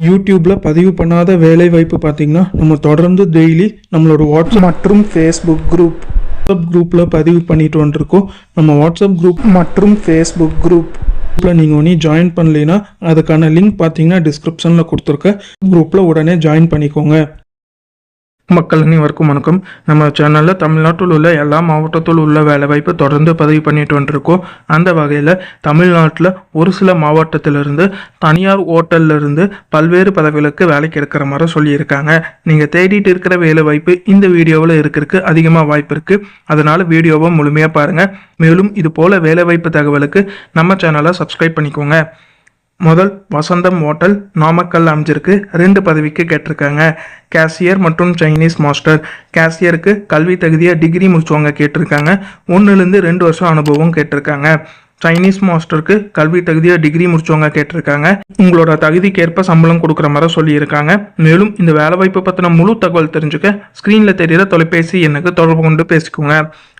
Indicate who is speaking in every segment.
Speaker 1: யூடியூப்ல பதிவு பண்ணாத வேலை வாய்ப்பு பார்த்தீங்கன்னா நம்ம தொடர்ந்து டெய்லி நம்மளோட வாட்ஸ்அப் மற்றும் ஃபேஸ்புக் குரூப் வாட்ஸ்அப் குரூப்பில் பதிவு பண்ணிட்டு வந்துருக்கோம். நம்ம வாட்ஸ்அப் குரூப் மற்றும் ஃபேஸ்புக் குரூப் குரூப்பில் நீங்கள் ஒன்றும் ஜாயின் பண்ணலைன்னா அதுக்கான லிங்க் பார்த்தீங்கன்னா டிஸ்கிரிப்ஷனில் கொடுத்துருக்க குரூப்பில் உடனே ஜாயின் பண்ணிக்கோங்க. மக்கள் அனைவருக்கும் வணக்கம். நம்ம சேனலில் தமிழ்நாட்டில் உள்ள எல்லா மாவட்டத்தில் உள்ள வேலைவாய்ப்பு தொடர்ந்து பதிவு பண்ணிட்டு வந்துருக்கோம். அந்த வகையில் தமிழ்நாட்டில் ஒரு சில மாவட்டத்திலிருந்து தனியார் ஓட்டல்லிருந்து பல்வேறு பதவிகளுக்கு வேலைக்கு எடுக்கிற மாதிரி சொல்லியிருக்காங்க. நீங்கள் தேடிட்டு இருக்கிற வேலைவாய்ப்பு இந்த வீடியோவில் இருக்கிறதுக்கு அதிகமாக வாய்ப்பு இருக்குது அதனால் வீடியோவை முழுமையாக பாருங்கள் மேலும் இது போல் வேலைவாய்ப்பு தகவலுக்கு நம்ம சேனலை சப்ஸ்கிரைப் பண்ணிக்கோங்க. முதல் வசந்தம் ஹோட்டல் நாமக்கல் அமைஞ்சிருக்கு ரெண்டு பதவிக்கு கேட்டிருக்காங்க. கேஷியர் மற்றும் சைனீஸ் மாஸ்டர். கேஷியருக்கு கல்வி தகுதியாக டிகிரி முடிச்சவங்க கேட்டிருக்காங்க. ஒன்றுலேருந்து ரெண்டு வருஷம் அனுபவம் கேட்டிருக்காங்க. சைனீஸ் மாஸ்டருக்கு கல்வி தகுதியாக டிகிரி முடிச்சவங்க கேட்டிருக்காங்க. உங்களோட தகுதிக்கேற்ப சம்பளம் கொடுக்குற மாதிரி சொல்லியிருக்காங்க. மேலும் இந்த வேலைவாய்ப்பு பற்றின முழு தகவல் தெரிஞ்சுக்க ஸ்க்ரீனில் தெரியிற தொலைபேசி எனக்கு தொடர்பு கொண்டு பேசிக்கோங்க.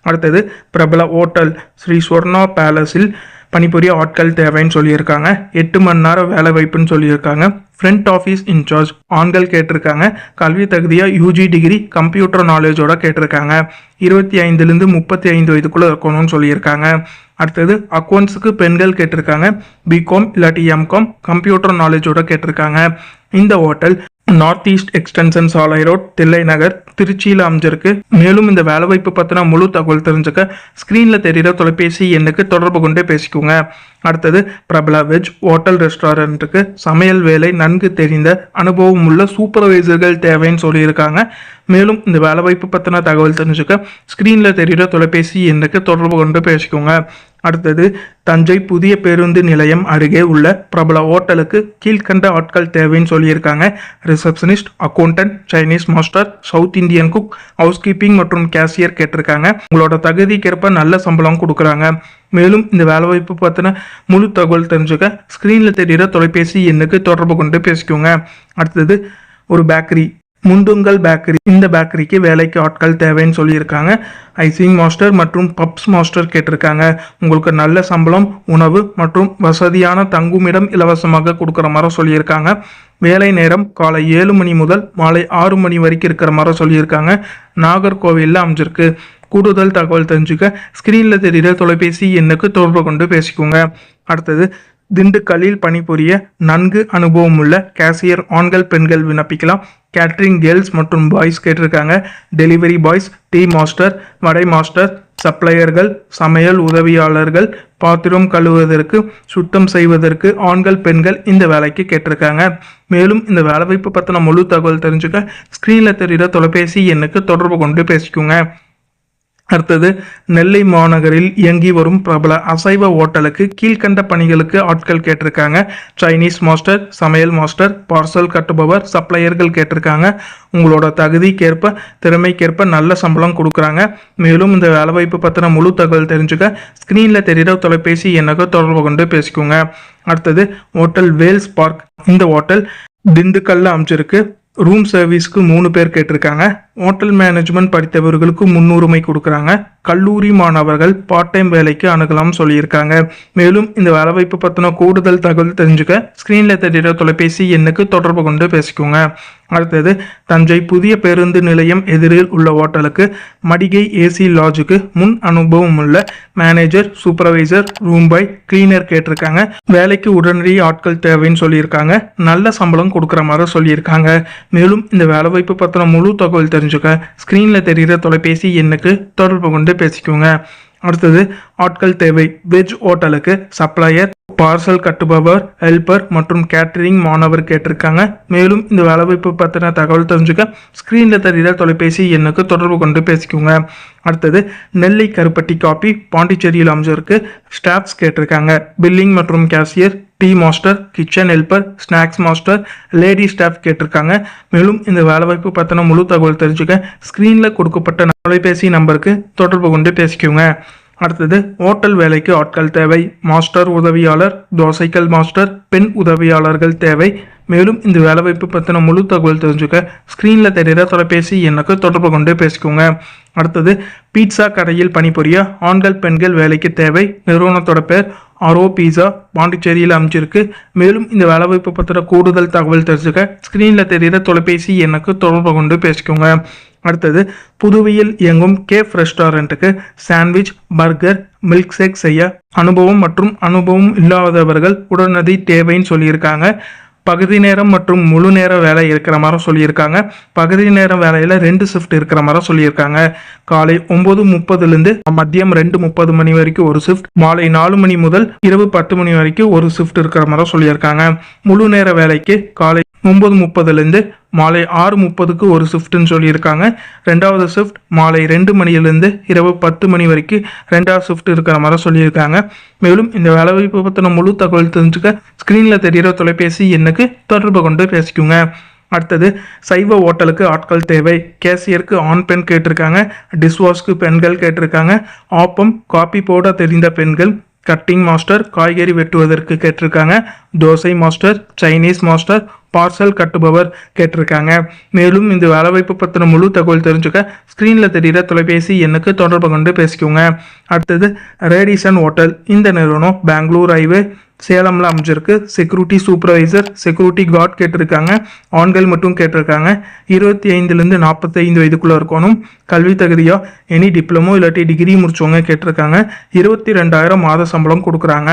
Speaker 1: அடுத்தது பிரபல ஹோட்டல் ஸ்ரீ ஸ்வர்ணா பேலஸில் பணிபுரிய ஆட்கள் தேவைன்னு சொல்லியிருக்காங்க. எட்டு மணி நேரம் வேலை வாய்ப்புன்னு சொல்லியிருக்காங்க. ஃப்ரண்ட் ஆஃபீஸ் இன்சார்ஜ் ஆண்கள் கேட்டிருக்காங்க. கல்வி தகுதியாக யூஜி டிகிரி கம்ப்யூட்டர் நாலேஜோட கேட்டிருக்காங்க. இருபத்தி ஐந்துலேருந்து முப்பத்தி ஐந்து வயதுக்குள்ளே இருக்கணும்னு சொல்லியிருக்காங்க. அடுத்தது அக்கௌண்ட்ஸுக்கு பெண்கள் கேட்டிருக்காங்க. பிகாம் இல்லாட்டி எம்காம் கம்ப்யூட்டர் நாலேஜோட கேட்டிருக்காங்க. இந்த ஹோட்டல் நார்த் ஈஸ்ட் எக்ஸ்டென்ஷன் சாலை ரோட் தில்லை நகர் திருச்சியில் அமைஞ்சிருக்கு. மேலும் இந்த வேலைவாய்ப்பு பற்றின முழு தகவல் தெரிஞ்சுக்க ஸ்க்ரீனில் தெரிகிற தொலைபேசி எண்ணுக்கு தொடர்பு கொண்டே பேசிக்கோங்க. அடுத்தது பிரபல வெஜ் ஹோட்டல் ரெஸ்டாரண்ட்டுக்கு சமையல் வேலை நன்கு தெரிந்த அனுபவம் உள்ள சூப்பர்வைசர்கள் தேவைன்னு சொல்லியிருக்காங்க. மேலும் இந்த வேலைவாய்ப்பு பற்றின தகவல் தெரிஞ்சுக்க ஸ்க்ரீனில் தெரிகிற தொலைபேசி எண்ணுக்கு தொடர்பு கொண்டு பேசிக்கோங்க. அடுத்தது தஞ்சை புதிய பேருந்து நிலையம் அருகே உள்ள பிரபல ஹோட்டலுக்கு கீழ்கண்ட ஆட்கள் தேவைன்னு சொல்லியிருக்காங்க. Receptionist accountant Chinese master south Indian cook house keeping மற்றும் கேஷியர் கேட்டிருக்காங்க. உங்களோட தகுதிக்கேற்ப நல்ல சம்பளம் கொடுக்குறாங்க. மேலும் இந்த வேலைவாய்ப்பு பற்றின முழு தகவல் தெரிஞ்சுக்க ஸ்க்ரீனில் தெரிகிற தொலைபேசி எண்ணுக்கு தொடர்பு கொண்டு பேசிக்கோங்க. அடுத்தது ஒரு பேக்கரி முண்டுங்கல் பேக்கரி இந்த பேக்கரிக்கு வேலைக்கு ஆட்கள் தேவைன்னு சொல்லியிருக்காங்க. ஐசிங் மாஸ்டர் மற்றும் பப்ஸ் மாஸ்டர் கேட்டிருக்காங்க. உங்களுக்கு நல்ல சம்பளம் உணவு மற்றும் வசதியான தங்குமிடம் இலவசமாக கொடுக்குற மாதிரி சொல்லியிருக்காங்க. வேலை நேரம் காலை ஏழு மணி முதல் மாலை ஆறு மணி வரைக்கும் இருக்கிற மாதிரி சொல்லியிருக்காங்க. நாகர்கோவிலில் அமைஞ்சிருக்கு. கூடுதல் தகவல் தெரிஞ்சுக்க ஸ்க்ரீனில் தெரிகிற தொலைபேசி எண்ணுக்கு தொடர்பு கொண்டு பேசிக்கோங்க. அடுத்தது திண்டுக்கல்லில் பணிபுரிய நன்கு அனுபவம் உள்ள கேசியர் ஆண்கள் பெண்கள் விண்ணப்பிக்கலாம். கேட்ரிங் கேர்ள்ஸ் மற்றும் பாய்ஸ் கேட்டிருக்காங்க. Delivery boys tea master vada master சப்ளையர்கள் சமையல் உதவியாளர்கள் பாத்திரம் கழுவுவதற்கு சுத்தம் செய்வதற்கு ஆண்கள் பெண்கள் இந்த வேலைக்கு கேட்டிருக்காங்க. மேலும் இந்த வேலைவாய்ப்பு பற்றின முழு தகவல் தெரிஞ்சுக்க ஸ்க்ரீனில் தெரிகிற தொலைபேசி எண்ணுக்கு தொடர்பு கொண்டு பேசிக்கோங்க. அடுத்தது நெல்லை மாநகரில் இயங்கி வரும் பிரபல அசைவ ஓட்டலுக்கு கீழ்கண்ட பணிகளுக்கு ஆட்கள் கேட்டிருக்காங்க. சைனீஸ் மாஸ்டர் சமையல் மாஸ்டர் பார்சல் கட்டுபவர் சப்ளையர்கள் கேட்டிருக்காங்க. உங்களோட தகுதிக்கேற்ப திறமைக்கேற்ப நல்ல சம்பளம் கொடுக்குறாங்க. மேலும் இந்த வேலைவாய்ப்பு பற்றின முழு தகவல் தெரிஞ்சுக்க ஸ்க்ரீனில் தெரிகிற தொலைபேசி எண்ணுக்கு தொடர்பு கொண்டு பேசிக்கோங்க. அடுத்தது ஹோட்டல் வேல்ஸ் பார்க் இந்த ஹோட்டல் திண்டுக்கல்ல அமைச்சிருக்கு ரூம் சர்வீஸ்க்கு மூணு பேர் கேட்டிருக்காங்க. ஹோட்டல் மேனேஜ்மெண்ட் படித்தவர்களுக்கு முன்னுரிமை கொடுக்குறாங்க. கல்லூரி மாணவர்கள் பார்ட் டைம் வேலைக்கு அணுகலாம் சொல்லியிருக்காங்க. மேலும் இந்த வேலைவாய்ப்பு பற்றின கூடுதல் தகவல் தெரிஞ்சுக்க ஸ்க்ரீனில் தெரிகிற தொலைபேசி எண்ணுக்கு தொடர்பு கொண்டு பேசிக்கோங்க. அடுத்தது தஞ்சை புதிய பேருந்து நிலையம் எதிரில் உள்ள ஹோட்டலுக்கு மடிகை ஏசி லாட்ஜுக்கு முன் அனுபவம் உள்ள manager supervisor room boy cleaner கேட்டிருக்காங்க. வேலைக்கு உடனடி ஆட்கள் தேவைன்னு சொல்லியிருக்காங்க. நல்ல சம்பளம் கொடுக்குற மாதிரி சொல்லியிருக்காங்க. மேலும் இந்த வேலைவாய்ப்பு பற்றின முழு தகவல் தெரிஞ்சுக்க ஸ்க்ரீனில் தெரிகிற தொலைபேசி எண்ணுக்கு தொடர்பு கொண்டு பேசிக்கோங்க. அடுத்தது ஆட்கள் தேவை. வெஜ் ஹோட்டலுக்கு சப்ளையர் பார்சல் கட்டுபவர் ஹெல்பர் மற்றும் கேட்டரிங் மாணவர் கேட்டிருக்காங்க. மேலும் இந்த வேலைவாய்ப்பு பற்றின தகவல் தெரிஞ்சுக்க ஸ்க்ரீனில் தெரிகிற தொலைபேசி எண்ணுக்கு தொடர்பு கொண்டு பேசிக்கோங்க. அடுத்தது நெல்லை கருப்பட்டி காப்பி பாண்டிச்சேரியில் அமைஞ்சிருக்கு. ஸ்டாஃப்ஸ் கேட்டிருக்காங்க. பில்லிங் மற்றும் cashier tea master kitchen helper snacks master lady staff கேட்டிருக்காங்க. மேலும் இந்த வேலைவாய்ப்பு பற்றின முழு தகவல் தெரிஞ்சுக்க ஸ்க்ரீனில் கொடுக்கப்பட்ட தொலைபேசி நம்பருக்கு தொடர்பு கொண்டு பேசிக்கோங்க. அடுத்தது ஹோட்டல் வேலைக்கு ஆட்கள் தேவை. மாஸ்டர் உதவியாளர் தோசைக்கல் மாஸ்டர் பெண் உதவியாளர்கள் தேவை. மேலும் இந்த வேலைவாய்ப்பு பற்றின முழு தகவல் தெரிஞ்சுக்க ஸ்க்ரீனில் தெரிகிற தொலைபேசி எனக்கு தொடர்பு கொண்டு பேசிக்கோங்க. அடுத்தது பீட்சா கடையில் பணிபுரிய ஆண்கள் பெண்கள் வேலைக்கு தேவை. நிறுவனத்தோட பேர் ஆரோ பீஸா பாண்டிச்சேரியில் அமைச்சிருக்கு மேலும் இந்த வேலைவாய்ப்பு பற்றின கூடுதல் தகவல் தெரிஞ்சுக்க ஸ்க்ரீனில் தெரிகிற தொலைபேசி எனக்கு தொடர்பு கொண்டு பேசிக்கோங்க. அடுத்தது புதுவையில் இயங்கும் கேஃப் ரெஸ்டாரண்ட்டுக்கு சாண்ட்விச் பர்கர் மில்க் ஷேக் செய்ய அனுபவம் மற்றும் அனுபவம் இல்லாதவர்கள் உடனடி தேவைன்னு சொல்லியிருக்காங்க. பகுதி நேரம் மற்றும் முழு நேர வேலை இருக்கிற மாதிரி சொல்லியிருக்காங்க. பகுதி நேர வேலையில் ரெண்டு ஷிஃப்ட் இருக்கிற மாதிரி சொல்லியிருக்காங்க. காலை ஒம்பது முப்பதுலேருந்து மதியம் ரெண்டு முப்பது மணி வரைக்கும் ஒரு ஷிஃப்ட் மாலை நாலு மணி முதல் இரவு பத்து மணி வரைக்கும் ஒரு ஷிஃப்ட் இருக்கிற மாதிரி சொல்லியிருக்காங்க. முழு நேர வேலைக்கு காலை ஒம்பது முப்பதுலேருந்து மாலை ஆறு முப்பதுக்கு ஒரு ஷிஃப்ட்னு சொல்லியிருக்காங்க. ரெண்டாவது ஷிஃப்ட் மாலை ரெண்டு மணியிலேருந்து இரவு பத்து மணி வரைக்கும் ரெண்டாவது ஷிஃப்ட் இருக்கிற மாதிரி சொல்லியிருக்காங்க. மேலும் இந்த வேலைவாய்ப்பு பற்றின முழு தகவல் தெரிஞ்சுக்க ஸ்க்ரீனில் தெரிகிற தொலைபேசி எண்ணுக்கு தொடர்பு கொண்டு பேசிக்கோங்க. அடுத்தது சைவ ஓட்டலுக்கு ஆட்கள் தேவை. கேசியருக்கு ஆண் பெண் கேட்டிருக்காங்க. டிஷ்வாஷ்க்கு பெண்கள் கேட்டிருக்காங்க. ஆப்பம் காப்பி போட தெரிந்த பெண்கள் கட்டிங் மாஸ்டர் காய்கறி வெட்டுவதற்கு கேட்டிருக்காங்க. Dosa master Chinese master parcel கட்டுபவர் கேட்டிருக்காங்க. மேலும் இந்த வேலைவாய்ப்பு பற்றின முழு தகவல் தெரிஞ்சுக்க ஸ்க்ரீனில் தெரிகிற தொலைபேசி எண்ணுக்கு தொடர்பு கொண்டு பேசிக்கோங்க. அடுத்தது ரேடிசன் ஹோட்டல் இந்த நிறுவனம் பெங்களூர் ஹைவே சேலமில் அமைஞ்சிருக்கு. செக்யூரிட்டி சூப்பர்வைசர் செக்யூரிட்டி கார்டு கேட்டிருக்காங்க. ஆண்கள் மட்டும் கேட்டிருக்காங்க. இருபத்தி ஐந்துலேருந்து நாற்பத்தைந்து வயதுக்குள்ளே இருக்கணும். கல்வி தகுதியாக எனி டிப்ளமோ இல்லாட்டி டிகிரி முடிச்சவங்க கேட்டிருக்காங்க. இருபத்தி ரெண்டாயிரம் மாத சம்பளம் கொடுக்குறாங்க.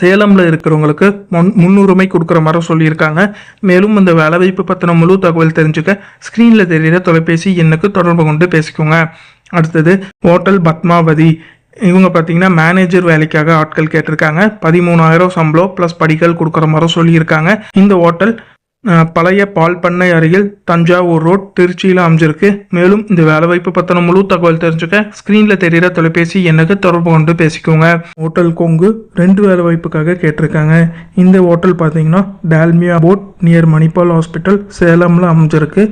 Speaker 1: சேலமில் இருக்கிறவங்களுக்கு முன் முன்னுரிமை கொடுக்குற மாதிரி சொல்லியிருக்காங்க. மேலும் இந்த வேலைவாய்ப்பு பற்றின முழு தகவல் தெரிஞ்சுக்க ஸ்க்ரீனில் தெரிகிற தொலைபேசி எண்ணுக்கு தொடர்பு கொண்டு பேசிக்கோங்க. அடுத்தது ஹோட்டல் பத்மாவதி. இவங்க பார்த்தீங்கன்னா மேனேஜர் வேலைக்காக ஆட்கள் கேட்டிருக்காங்க. பதிமூணாயிரம் சம்பளம் ப்ளஸ் படிகள் கொடுக்குற மாதிரி சொல்லியிருக்காங்க. இந்த ஹோட்டல் பழைய பால் பண்ணை அருகில் தஞ்சாவூர் ரோட் திருச்சியில் அமைஞ்சிருக்கு. மேலும் இந்த வேலைவாய்ப்பு பற்றின முழு தகவல் தெரிஞ்சுக்க ஸ்க்ரீனில் தெரிகிற தொலைபேசி எனக்கு தொடர்பு கொண்டு பேசிக்கோங்க. ஹோட்டல் கொங்கு ரெண்டு வேலைவாய்ப்புக்காக கேட்டிருக்காங்க. இந்த ஹோட்டல் பார்த்தீங்கன்னா Dalmia board near Manipal hospital சேலமில் அமைஞ்சிருக்கு.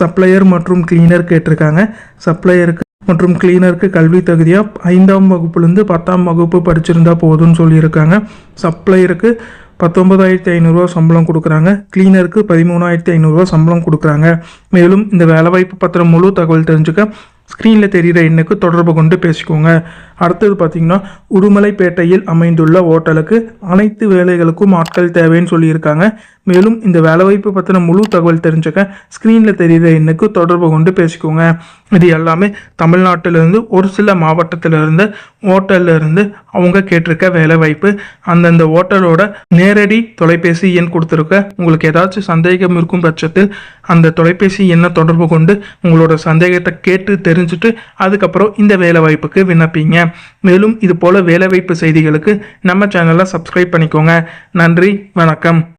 Speaker 1: சப்ளையர் மற்றும் கிளீனர் கேட்டிருக்காங்க. சப்ளையருக்கு மற்றும் கிளீனருக்கு கல்வி தகுதியாக ஐந்தாம் வகுப்புலேருந்து பத்தாம் வகுப்பு படிச்சிருந்தா போதும்னு சொல்லியிருக்காங்க. சப்ளையருக்கு பத்தொன்பதாயிரத்தி ஐநூறுரூவா சம்பளம் கொடுக்குறாங்க. கிளீனருக்கு பதிமூணாயிரத்தி ஐநூறுரூவா சம்பளம் கொடுக்குறாங்க. மேலும் இந்த வேலைவாய்ப்பு பத்திரம் முழு தகவல் தெரிஞ்சுக்க ஸ்க்ரீனில் தெரிகிற எண்ணுக்கு தொடர்பு கொண்டு பேசிக்கோங்க. அடுத்தது பார்த்தீங்கன்னா உடுமலைப்பேட்டையில் அமைந்துள்ள ஓட்டலுக்கு அனைத்து வேலைகளுக்கும் ஆட்கள் தேவைன்னு சொல்லியிருக்காங்க. மேலும் இந்த வேலைவாய்ப்பு பற்றின முழு தகவல் தெரிஞ்சுக்க ஸ்க்ரீனில் தெரிகிற எண்ணுக்கு தொடர்பு கொண்டு பேசிக்கோங்க. இது எல்லாமே தமிழ்நாட்டிலிருந்து ஒரு சில மாவட்டத்திலிருந்து ஹோட்டல்ல இருந்து அவங்க கேட்டிருக்க வேலைவாய்ப்பு. அந்தந்த ஓட்டலோட நேரடி தொலைபேசி எண் கொடுத்துருக்க. உங்களுக்கு ஏதாச்சும் சந்தேகம் இருக்கும் பட்சத்தில் அந்த தொலைபேசி எண்ணை தொடர்பு கொண்டு உங்களோட சந்தேகத்தை கேட்டு தெரிஞ்சுட்டு அதுக்கப்புறம் இந்த வேலைவாய்ப்புக்கு விண்ணப்பிங்க. மேலும் இது போல வேலைவாய்ப்பு செய்திகளுக்கு நம்ம சேனலை சப்ஸ்கிரைப் பண்ணிக்கோங்க. நன்றி வணக்கம்.